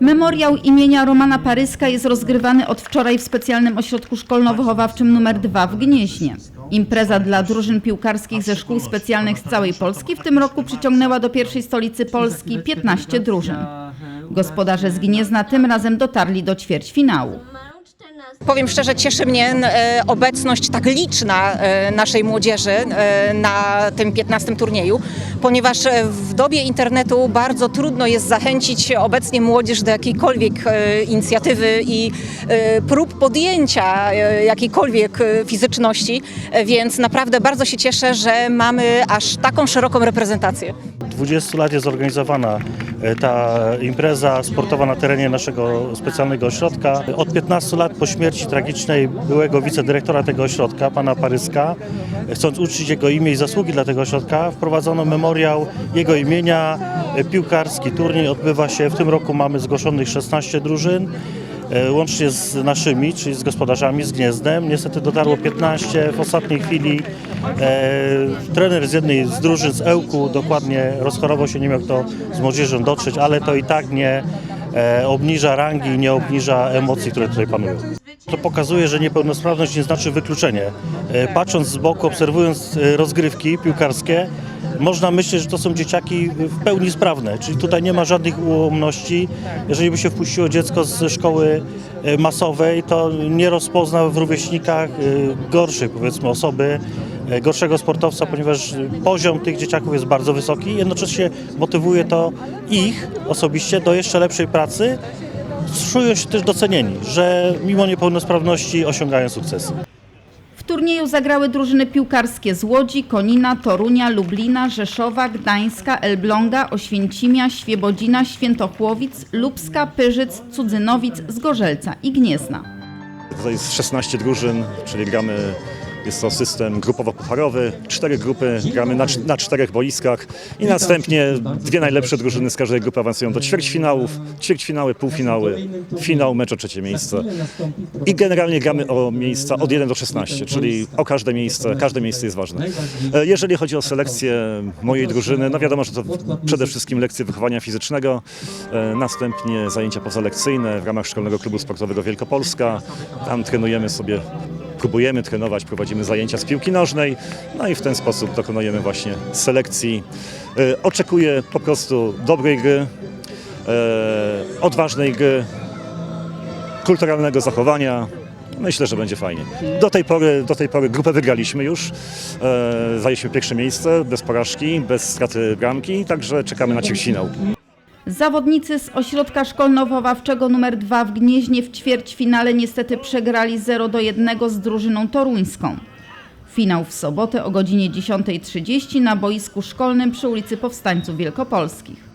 Memoriał imienia Romana Paryska jest rozgrywany od wczoraj w specjalnym ośrodku szkolno-wychowawczym nr 2 w Gnieźnie. Impreza dla drużyn piłkarskich ze szkół specjalnych z całej Polski w tym roku przyciągnęła do pierwszej stolicy Polski 15 drużyn. Gospodarze z Gniezna tym razem dotarli do ćwierćfinału. Powiem szczerze, cieszy mnie e, obecność tak liczna e, naszej młodzieży e, na tym 15 turnieju, ponieważ w dobie internetu bardzo trudno jest zachęcić obecnie młodzież do jakiejkolwiek inicjatywy i prób podjęcia jakiejkolwiek fizyczności, więc naprawdę bardzo się cieszę, że mamy aż taką szeroką reprezentację. 20 lat jest organizowana e, ta impreza sportowa na terenie naszego specjalnego ośrodka. Od 15 lat po śmierci tragicznej byłego wicedyrektora tego ośrodka, pana Paryska, chcąc uczcić jego imię i zasługi dla tego ośrodka, wprowadzono memoriał jego imienia. E, Piłkarski turniej odbywa się, w tym roku mamy zgłoszonych 16 drużyn. E, Łącznie z naszymi, czyli z gospodarzami, z Gniezdem. Niestety dotarło 15 w ostatniej chwili. E, trener z jednej z drużyn z Ełku dokładnie rozchorował się, nie miał kto z młodzieżą dotrzeć, ale to i tak nie e, obniża rangi, nie obniża emocji, które tutaj panują. To pokazuje, że niepełnosprawność nie znaczy wykluczenie. E, Patrząc z boku, obserwując e, rozgrywki piłkarskie, można myśleć, że to są dzieciaki w pełni sprawne, czyli tutaj nie ma żadnych ułomności. Jeżeli by się wpuściło dziecko ze szkoły e, masowej, to nie rozpozna w rówieśnikach e, gorszej powiedzmy osoby, gorszego sportowca, ponieważ poziom tych dzieciaków jest bardzo wysoki. Jednocześnie motywuje to ich osobiście do jeszcze lepszej pracy. Czują się też docenieni, że mimo niepełnosprawności osiągają sukcesy. W turnieju zagrały drużyny piłkarskie z Łodzi, Konina, Torunia, Lublina, Rzeszowa, Gdańska, Elbląga, Oświęcimia, Świebodzina, Świętochłowic, Lubska, Pyrzyc, Cudzynowic, Zgorzelca i Gniezna. Tutaj jest 16 drużyn, czyli gramy, jest to system grupowo-pucharowy, cztery grupy, gramy na, na czterech boiskach i następnie dwie najlepsze drużyny z każdej grupy awansują do ćwierćfinałów, ćwierćfinały, półfinały, finał, mecz o trzecie miejsce. I generalnie gramy o miejsca od 1 do 16, czyli o każde miejsce, każde miejsce jest ważne. E, Jeżeli chodzi o selekcję mojej drużyny, no wiadomo, że to przede wszystkim lekcje wychowania fizycznego, e, następnie zajęcia pozalekcyjne w ramach Szkolnego Klubu Sportowego Wielkopolska. Tam trenujemy sobie, próbujemy trenować, prowadzimy zajęcia z piłki nożnej, no i w ten sposób dokonujemy właśnie selekcji. E, Oczekuję po prostu dobrej gry, e, odważnej gry, kulturalnego zachowania. Myślę, że będzie fajnie. Do tej pory, do tej pory grupę wygraliśmy już. E, zajęliśmy pierwsze miejsce, bez porażki, bez straty bramki, także czekamy na ćwierćfinał. Zawodnicy z ośrodka szkolno-wychowawczego nr 2 w Gnieźnie w ćwierćfinale niestety przegrali 0 do 1 z drużyną toruńską. Finał w sobotę o godzinie 10.30 na boisku szkolnym przy ulicy Powstańców Wielkopolskich.